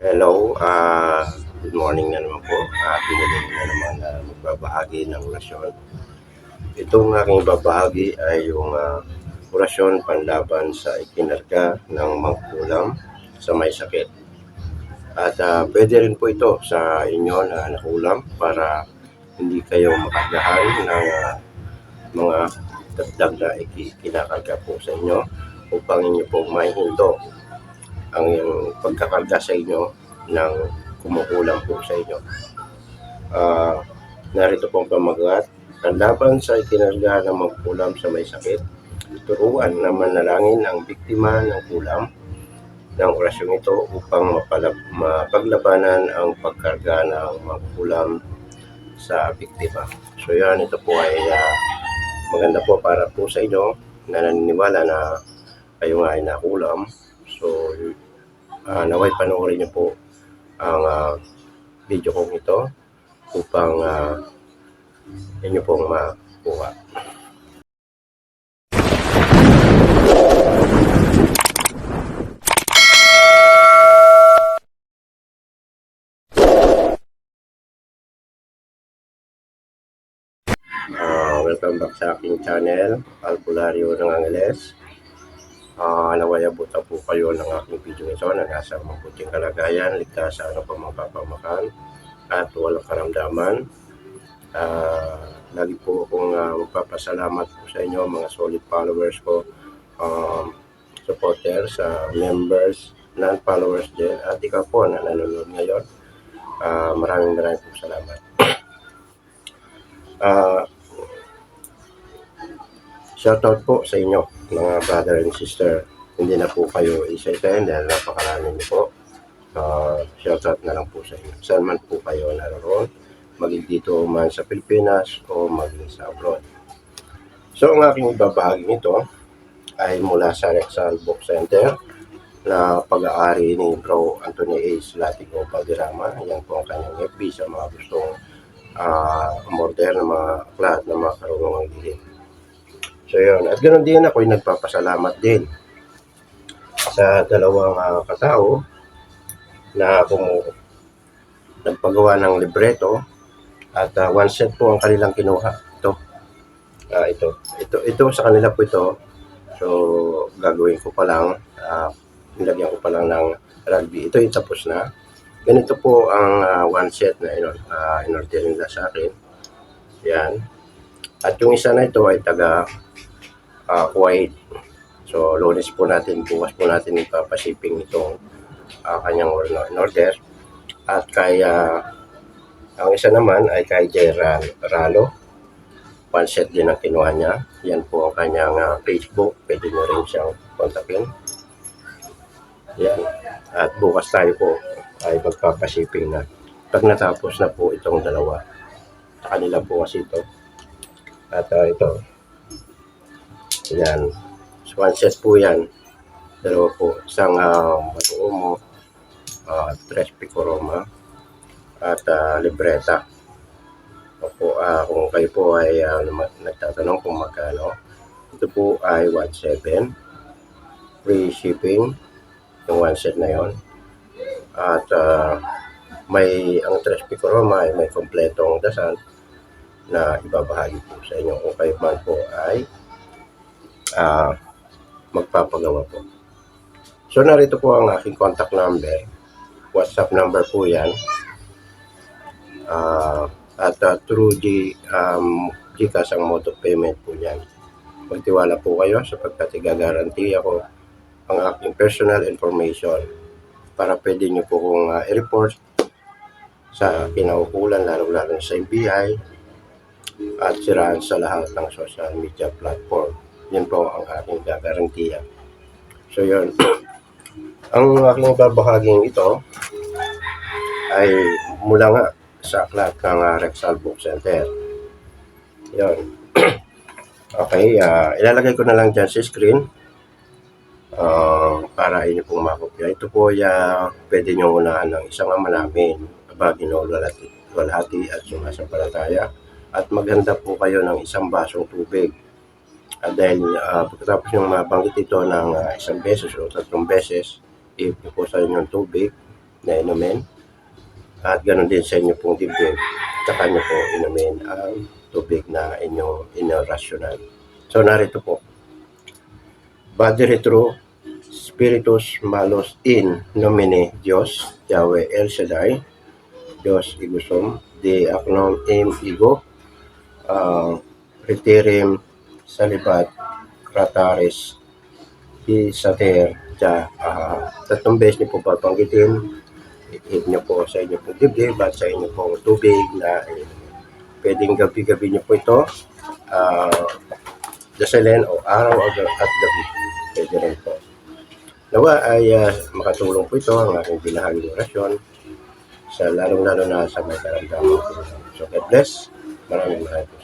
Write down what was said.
Hello, ah good morning na naman po. Uh, na naman na magbabahagi ng orasyon. Itong aking babahagi ay yung ah, orasyon panlaban sa ikinarga ng mangkulam sa may sakit. At ah, pwede rin po ito sa inyo na nakulam para hindi kayo makagahan ng ah, mga dagdag na iki- kinakarga po sa inyo upang inyo po mahihinto ang yung pagkakarga sa inyo ng kumukulang po sa inyo. Ah, narito pong pamagat. Ang laban sa ikinarga ng magkulam sa may sakit, turuan na manalangin ang biktima ng kulam ng orasyong ito upang mapalab, mapaglabanan ang pagkarga ng magkulam sa biktima. So yan, ito po ay ah, maganda po para po sa inyo na naniniwala na kayo nga ay nakulam. So, uh, naway panoorin niyo po ang ah, video kong ito upang uh, inyo pong makuha. Ah, welcome back sa aking channel, Alpulario ng Angeles. Ah, naway abutan po kayo ng aking video ito na nasa mabuting kalagayan, ligtas sa ano pa mapapamakan at walang karamdaman. Ah, lagi po akong ah, magpapasalamat po sa inyo mga solid followers ko, um, supporters, ah, members, non-followers din at ikaw po na nanonood ngayon. Ah, maraming maraming po salamat. Ah, Shoutout po sa inyo, mga brother and sister. Hindi na po kayo isa-isahin dahil napakarami niyo po. Uh, shoutout na lang po sa inyo. Saan man po kayo naroon, maging dito man sa Pilipinas o maging sa abroad. So, ang aking ibabahagi nito ay mula sa Rexal Book Center na pag-aari ni Bro Anthony A. Slatigo Valderrama. Yan po ang kanyang FB sa mga gustong uh, umorder ng mga aklat na mga karunungang dilim. So yun. At ganoon din ako ay nagpapasalamat din sa dalawang uh, katao na kung nagpagawa ng libreto at uh, one set po ang kanilang kinuha. Ito. Uh, ito. Ito ito sa kanila po ito. So gagawin ko pa lang uh, nilagyan ko pa lang ng rugby. Ito yung tapos na. Ganito po ang uh, one set na yun, uh, in-order nila sa akin. Yan. At yung isa na ito ay taga uh, Kuwait. So, lunes po natin, bukas po natin ipapashipping itong uh, kanyang order. At kay, uh, ang isa naman ay kay Ral- Ralo. One set din ang kinuha niya. Yan po ang kanyang uh, Facebook. Pwede nyo rin siyang kontakin. Yan. At bukas tayo po ay magpapashipping na. Pag natapos na po itong dalawa. Sa kanila po kasi ito. At uh, ito, yan. So, one set po yan. Dalawa po. Isang uh, matuumo, uh, tres picoroma, at uh, libreta. Opo, uh, kung kayo po ay uh, nagtatanong kung magkano, ito po ay 1.7. Free shipping, yung one set na yon. At uh, may, ang tres picoroma ay may kompletong dasal na ibabahagi po sa inyo kung kayo man po ay uh, magpapagawa po. So, narito po ang aking contact number. WhatsApp number po yan. Uh, at uh, through G, um, Gcash ang mode of payment po yan. Magtiwala po kayo sapagkat igagaranti ako ang aking personal information para pwede nyo po kong uh, i-report sa kinaukulan, lalo-lalo sa NBI at siraan sa lahat ng social media platform. Yan po ang aking gagarantiya. So yun. ang aking babahaging ito ay mula nga sa aklat ng uh, Rexal Book Center. Yun. okay, uh, ilalagay ko na lang dyan sa screen uh, para inyo pong makopya. Ito po ay uh, pwede nyo unahan ng isang ama namin, Abagino Walhati, Walhati at Sumasampalataya. At maganda po kayo ng isang basong tubig at dahil uh, pagkatapos yung mabanggit ito ng uh, isang beses o tatlong beses, i po sa inyong tubig, na inumin. At ganoon din sa inyo pong dibdib, tsaka nyo po inumin ang tubig na inyo inorasyonan. So narito po. Body retro Spiritus Malus in nomine Dios, Yahweh El Shaddai, Dios Igusum, de Acnom Im Igo, uh, Salibat Crataris di Sater Ja uh, tatlong beses niyo po papanggitin ihip niyo po sa inyo pong dibdib at sa inyo pong tubig na eh, pwedeng gabi-gabi niyo po ito uh, dasalin o araw at gabi pwede rin po Nawa ay ah, makatulong po ito ang aking binahaging orasyon sa lalong-lalo na sa may karamdaman. So, God bless. Maraming maraming.